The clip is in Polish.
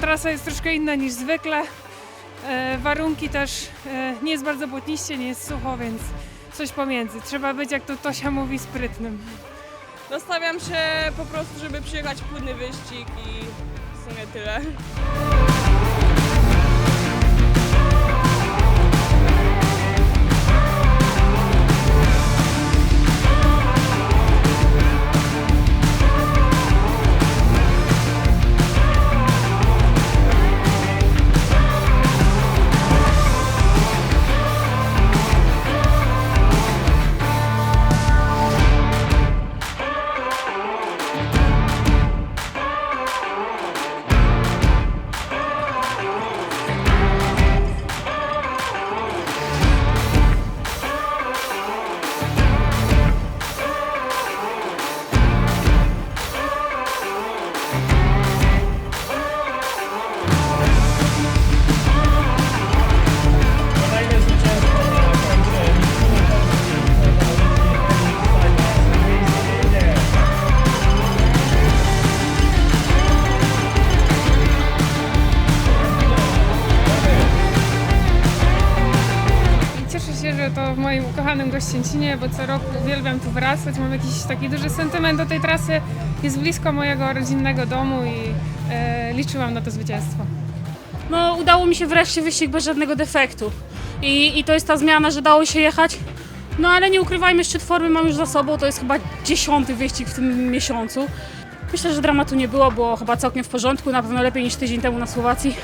Trasa jest troszkę inna niż zwykle. E, warunki też e, nie jest bardzo błotniście, nie jest sucho, więc coś pomiędzy. Trzeba być, jak to Tosia mówi, sprytnym. Nastawiam się po prostu, żeby przyjechać płynny wyścig i w sumie tyle. Że to w moim ukochanym Gościęcinie, bo co roku uwielbiam tu wracać. Mam jakiś taki duży sentyment do tej trasy. Jest blisko mojego rodzinnego domu i e, liczyłam na to zwycięstwo. No, udało mi się wreszcie wyścig bez żadnego defektu. I, I to jest ta zmiana, że dało się jechać. No ale nie ukrywajmy, szczyt formy mam już za sobą, to jest chyba dziesiąty wyścig w tym miesiącu. Myślę, że dramatu nie było, było chyba całkiem w porządku, na pewno lepiej niż tydzień temu na Słowacji.